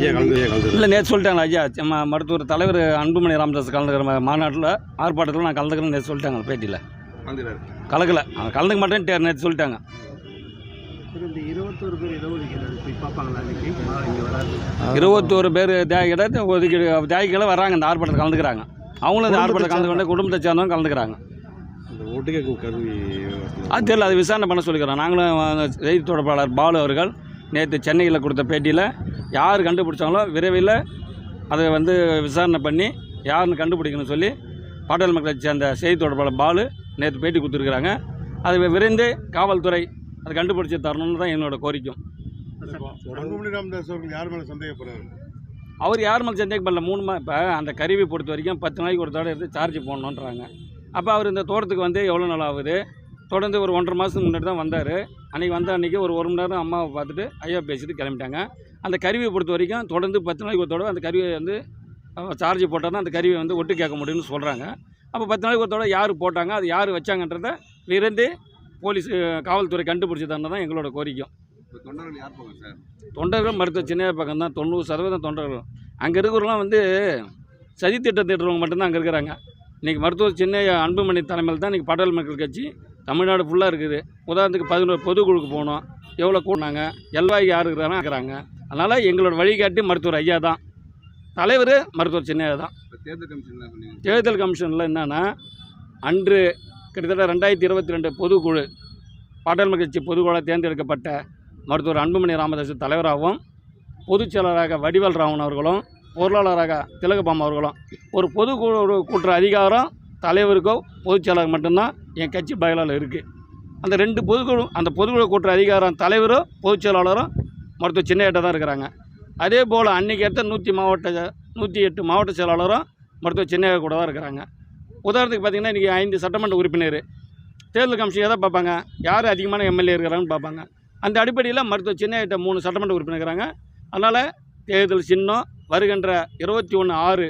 ஐயா கலந்து ஐயா கலந்து. இல்லை நேற்று சொல்லிட்டாங்களா ஐயா? நம்ம மருத்துவர் தலைவர் அன்புமணி ராமதாஸ் கலந்துக்கிற மாநாட்டில் ஆர்ப்பாட்டத்தில் நான் கலந்துக்கிறேன்னு நேற்று சொல்லிட்டாங்க பேட்டியில். கலக்கல. கலந்துக்க மாட்டேன்னு நேற்று சொல்லிட்டாங்க. இருபத்தோரு பேர் இடத்தை ஒதுக்கீடு தியாகிகளை வராங்க இந்த ஆர்ப்பாட்டத்தில் கலந்துக்கிறாங்க. அவங்களும் இந்த ஆர்ப்பாட்டத்தில் கலந்துக்கிட்டு குடும்பத்தை சேர்ந்தவங்க கலந்துக்கிறாங்க. இந்த ஓட்டு கேட்கும் கருவி அது தெரியல அது விசாரணை பண்ண சொல்லிக்கிறோம். நாங்களும் செய்தி தொடர்பாளர் பாலு அவர்கள் நேற்று சென்னையில் கொடுத்த பேட்டியில் யார் கண்டுபிடிச்சாங்களோ விரைவில் அதை வந்து விசாரணை பண்ணி யாருன்னு கண்டுபிடிக்கணும்னு சொல்லி பாடல் மக்களை சேர்ந்த செய்தி தொடர்பாளர் பாலு நேற்று பேட்டி கொடுத்துருக்குறாங்க. அதை விரைந்து காவல்துறை அதை கண்டுபிடிச்சி தரணும்னு தான் என்னோட கோரிக்கும் அன்புமணி ராமதாஸ் அவர்கள் யார் மேலே சந்தேகப்படுறாரு? அவர் யார் மேலே சந்தேகம் பண்ணல மூணு மா இப்போ அந்த கருவி பொறுத்த வரைக்கும் பத்து நாளைக்கு ஒரு தடவை எடுத்து சார்ஜ் போடணுன்றாங்க அப்போ அவர் இந்த தோட்டத்துக்கு வந்து எவ்வளோ நாள் ஆகுது? தொடர்ந்து ஒரு ஒன்றரை மாதத்துக்கு முன்னாடி தான் வந்தார். அன்றைக்கி வந்த அன்றைக்கி ஒரு ஒரு மணி நேரம் அம்மாவை பார்த்துட்டு ஐயா பேசிட்டு கிளம்பிட்டாங்க. அந்த கருவியை பொறுத்த வரைக்கும் தொடர்ந்து பத்து நாளைக்கு ஒரு தடவை அந்த கருவியை வந்து சார்ஜ் போட்டால் தான் அந்த கருவியை வந்து ஒட்டு கேட்க முடியும்னு சொல்கிறாங்க அப்போ பத்து நாளைக்கு ஒரு தடவை யார் போட்டாங்க அது யார் வச்சாங்கன்றதை விரைந்து போலீஸ் காவல்துறை கண்டுபிடிச்சி தரணும் தான் எங்களோட கோரிக்கும் தொண்டர்கள் யார் சார்? தொண்டர்கள் மருத்துவ சின்ன பக்கம் தான் தொண்ணூறு சதவீதம் தொண்டர்கள். அங்கே இருக்கிறவங்களாம் வந்து சதி திட்டம் திட்டுறவங்க மட்டும்தான் அங்கே இருக்கிறாங்க. இன்றைக்கி மருத்துவர் சின்ன அன்புமணி தலைமையில் தான் இன்றைக்கி பாடல் மக்கள் கட்சி தமிழ்நாடு ஃபுல்லாக இருக்குது. உதாரணத்துக்கு பதினோரு பொதுக்குழுக்கு போனோம். எவ்வளோ கூட்டினாங்க எல்வாய்க்கு யார் இருக்கிறாங்க இருக்கிறாங்க அதனால் எங்களோட வழிகாட்டி மருத்துவர் ஐயா தான். தலைவர் மருத்துவர் சின்னையா தான். தேர்தல் கமிஷனில் என்னென்னா அன்று கிட்டத்தட்ட ரெண்டாயிரத்தி இருபத்தி ரெண்டு பொதுக்குழு பாடல் கட்சி பொதுக்குழு தேர்ந்தெடுக்கப்பட்ட மருத்துவர் அன்புமணி ராமதாஸ் தலைவராகவும் பொதுச் செயலராக வடிவல் ராமன் அவர்களும் பொருளாளராக திலகபாம் அவர்களும் ஒரு பொதுக்குழு கூட்டுற அதிகாரம் தலைவருக்கோ பொதுச் செயலருக்கு மட்டும்தான் என் கட்சி பயலால் இருக்குது அந்த ரெண்டு பொதுக்குழு அந்த பொதுக்குழு கூட்டுற அதிகாரம் தலைவரும் பொதுச் செயலாளரும் மருத்துவ சின்னையிட்ட தான் இருக்கிறாங்க. அதே போல் அன்றைக்கி எடுத்த நூற்றி மாவட்ட நூற்றி எட்டு மாவட்ட செயலாளரும் மருத்துவ சின்னையா கூட தான் இருக்கிறாங்க. உதாரணத்துக்கு பார்த்தீங்கன்னா இன்றைக்கி ஐந்து சட்டமன்ற உறுப்பினர். தேர்தல் கமிஷன் எதை பார்ப்பாங்க? யார் அதிகமான எம்எல்ஏ இருக்கிறாங்கன்னு பார்ப்பாங்க. அந்த அடிப்படையில் மருத்துவ சின்னையிட்ட மூணு சட்டமன்ற உறுப்பினர் இருக்கிறாங்க. அதனால் தேர்தல் சின்னம் வருகின்ற இருபத்தி ஒன்று ஆறு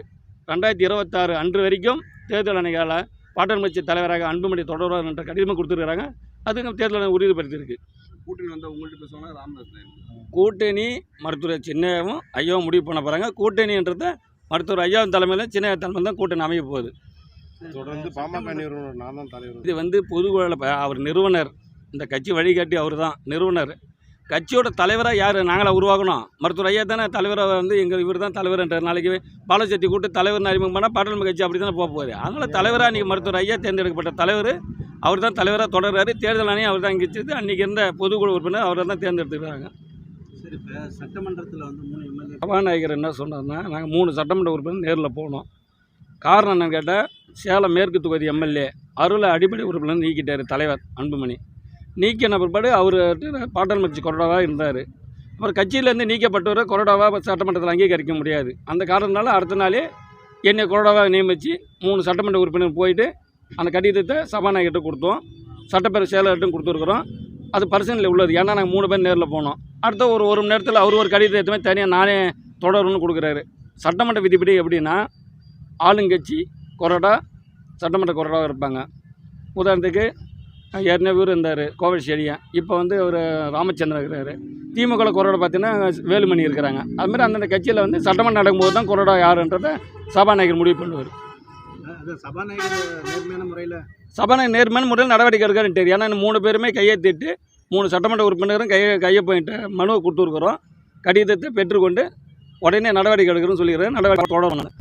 ரெண்டாயிரத்தி இருபத்தாறு அன்று வரைக்கும் தேர்தல் அணைகளை கட்சி தலைவராக அன்புமணி தொடர்வார் என்ற கடிதம் கொடுத்துருக்காங்க அதுக்கு தேர்தல் ஆணையம் உறுதிப்படுத்தியிருக்கு கூட்டணி வந்தால் உங்கள்கிட்ட பேசுவாங்க ராமதாஸ். கூட்டணி மருத்துவர் சின்னையாவும் ஐயாவும் முடிவு பண்ண போகிறாங்க கூட்டணின்றத மருத்துவர் ஐயாவின் தலைமையில் சின்ன தலைமையில் தான் கூட்டணி அமைய போகுது. தொடர்ந்து பாமக நிறுவனர் நான் தான் தலைவர் இது வந்து பொதுக்குழல அவர் நிறுவனர். இந்த கட்சி வழிகாட்டி அவர் தான் நிறுவனர். கட்சியோட தலைவராக யார்? நாங்களாக உருவாக்கணும் மருத்துவர் ஐயா தானே தலைவராக வந்து எங்கள் இவர் தான் தலைவர்ன்ற நாளைக்கு பாலசக்தி கூட்டு தலைவர் அறிமுகம் பண்ணால் பாடல் கட்சி அப்படி தானே போக போகுது. அதனால் தலைவராக இன்றைக்கி மருத்துவர் ஐயா தேர்ந்தெடுக்கப்பட்ட தலைவர் அவர் தான் தலைவராக தொடர்றாரு. தேர்தல் ஆணையம் அவர் தான் இங்கிச்சது அன்றைக்கி இருந்த பொதுக்குழு உறுப்பினர் அவரை தான் தேர்ந்தெடுத்துக்கிறாங்க. சரி இப்போ சட்டமன்றத்தில் வந்து மூணு எம்எல்ஏ சபாநாயகர் என்ன சொன்னார்னா நாங்கள் மூணு சட்டமன்ற உறுப்பினர் நேரில் போனோம். காரணம் என்னன்னு கேட்டால் சேலம் மேற்கு தொகுதி எம்எல்ஏ அருளை அடிப்படை உறுப்பினர் நீக்கிட்டார் தலைவர் அன்புமணி. நீக்கின பிற்பாடு அவர் பாட்டல் மச்சி கொரோடாவாக இருந்தார். அப்புறம் கட்சியிலேருந்து நீக்கப்பட்டவரை கொரோடாவாக சட்டமன்றத்தில் அங்கீகரிக்க முடியாது. அந்த காரணத்தினால அடுத்த நாளே என்னை கொரோடாவாக நியமித்து மூணு சட்டமன்ற உறுப்பினர் போயிட்டு அந்த கடிதத்தை சபாநாயகர்கிட்ட கொடுத்தோம். சட்டப்பேரவை செயலர்கிட்டும் கொடுத்துருக்குறோம். அது பர்சனில் உள்ளது. ஏன்னா நாங்கள் மூணு பேர் நேரில் போனோம். அடுத்த ஒரு ஒரு மணி நேரத்தில் அவர் ஒரு கடிதத்தை எடுத்துமே தனியாக நானே தொடரும்னு கொடுக்குறாரு. சட்டமன்ற விதிப்படி எப்படின்னா ஆளுங்கட்சி கொரோடா சட்டமன்ற கொரோடாவாக இருப்பாங்க. உதாரணத்துக்கு ஏற்கனவே இவர் இருந்தார் கோவில் செடியன் இப்போ வந்து அவர் ராமச்சந்திரன் இருக்கிறாரு. திமுக கொறடா பார்த்தீங்கன்னா வேலுமணி இருக்கிறாங்க. அதுமாதிரி அந்தந்த கட்சியில் வந்து சட்டமன்றம் நடக்கும்போது தான் கொறடா யாருன்றதை சபாநாயகர் முடிவு பண்ணுவார். அது சபாநாயகர் நேர்மையான முறையில் சபாநாயகர் நேர்மையான முறையில் நடவடிக்கை எடுக்காருன்ட்டு ஏன்னா இந்த மூணு பேருமே கையெழுத்திட்டு மூணு சட்டமன்ற உறுப்பினரும் கையை கையை போயிட்டு மனுவை கொடுத்துருக்குறோம். கடிதத்தை பெற்றுக்கொண்டு உடனே நடவடிக்கை எடுக்கிறோன்னு சொல்லிடுறேன் நடவடிக்கை தொடரணும்.